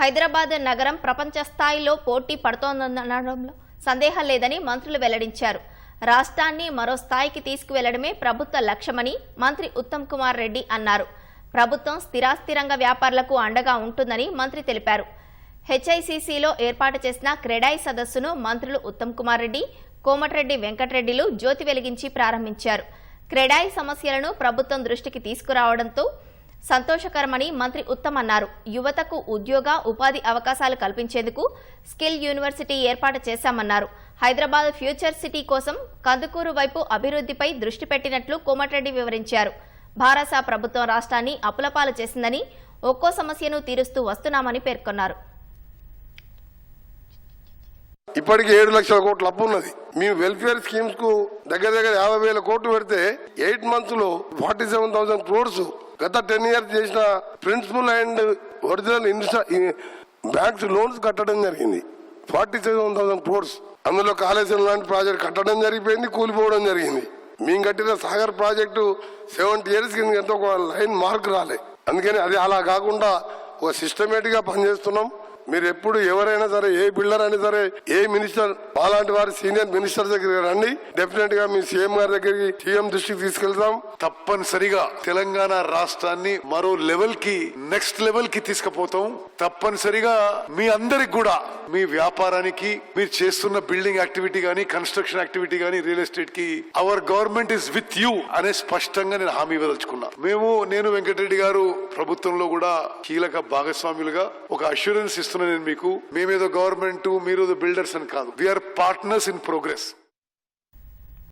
హైదరాబాద్ నగరం ప్రపంచ స్థాయిలో పోటీ పడుతోందనడంలో సందేహం లేదని మంత్రులు వెల్లడించారు. రాష్ట్రాన్ని మరో స్థాయికి తీసుకువెళ్ళడమే ప్రభుత్వ లక్ష్యమని మంత్రి ఉత్తమ్ కుమార్ రెడ్డి అన్నారు. ప్రభుత్వం స్థిరాస్థిరంగా వ్యాపారులకు అండగా ఉంటుందని మంత్రి తెలిపారు. హెచ్ఐసిసిలో ఏర్పాటు చేసిన క్రెడాయి సదస్సును మంత్రులు ఉత్తమ్ కుమార్ రెడ్డి కోమటిరెడ్డి వెంకటరెడ్డిలు జ్యోతి వెలిగించి ప్రారంభించారు. క్రెడాయి సమస్యలను ప్రభుత్వం దృష్టికి తీసుకురావడంతో సంతోషకరమని మంత్రి ఉత్తమ్ అన్నారు యువతకు ఉద్యోగ ఉపాధి అవకాశాలు కల్పించేందుకు స్కిల్ యూనివర్సిటీ ఏర్పాటు చేశామన్నారు. హైదరాబాద్ ఫ్యూచర్ సిటీ కోసం కందుకూరు వైపు అభివృద్ధిపై దృష్టి పెట్టినట్లు కోమటిరెడ్డి వివరించారు. భారస ప్రభుత్వం రాష్ట్రాన్ని అప్పులపాలు చేసిందని ఒక్కో సమస్యను తీరుస్తూ వస్తున్నామని పేర్కొన్నారు. ఇప్పటికి ఏడు లక్షల కోట్ల అప్పు ఉన్నది. మేము వెల్ఫేర్ స్కీమ్స్కు దగ్గర దగ్గర యాభై వేల కోట్లు పెడితే ఎయిట్ మంత్స్లో ఫార్టీ సెవెన్ థౌసండ్ క్రోడ్స్ గత టెన్ ఇయర్స్ చేసిన ప్రిన్సిపల్ అండ్ ఒరిజినల్ ఇన్స్టా బ్యాంక్స్ లోన్స్ కట్టడం జరిగింది. Forty seven thousand crores. అందులో కాళేశ్వరం లాంటి ప్రాజెక్ట్ కట్టడం జరిగిపోయింది కూలిపోవడం జరిగింది. మేము కట్టిన సాగర్ ప్రాజెక్టు సెవెంటీ ఇయర్స్ కింద ఎంతో ఒక లైన్ మార్క్ రాలే. అందుకని అది అలా కాకుండా ఒక సిస్టమేటిక్గా పనిచేస్తున్నాం. మీరు ఎప్పుడు ఎవరైనా సరే ఏ బిల్డర్ అయినా సరే ఏ మినిస్టర్ అలాంటి వారి సీనియర్ మినిస్టర్ దగ్గరికి రండి. డెఫినెట్గా మీ సీఎం గారి దగ్గరికి సీఎం దృష్టికి తీసుకెళ్తాం తప్పనిసరిగా తెలంగాణ రాష్ట్రాన్ని మరో లెవెల్కి నెక్స్ట్ లెవెల్కి తీసుకుపోతాం. తప్పనిసరిగా మీ అందరికి కూడా మీ వ్యాపారానికి మీరు చేస్తున్న బిల్డింగ్ యాక్టివిటీ గానీ కన్స్ట్రక్షన్ యాక్టివిటీ గానీ real ఎస్టేట్కి our government is with you అనే స్పష్టంగా నేను హామీ ఇవ్వదలుచుకున్నా. మేము నేను వెంకటరెడ్డి గారు ప్రభుత్వంలో కూడా కీలక భాగస్వాములుగా ఒక అష్యూరెన్స్ ఇస్తున్నా నేను మీకు. మేమేదో గవర్నమెంట్ మీరు బిల్డర్స్ అని కాదు. We are partners in progress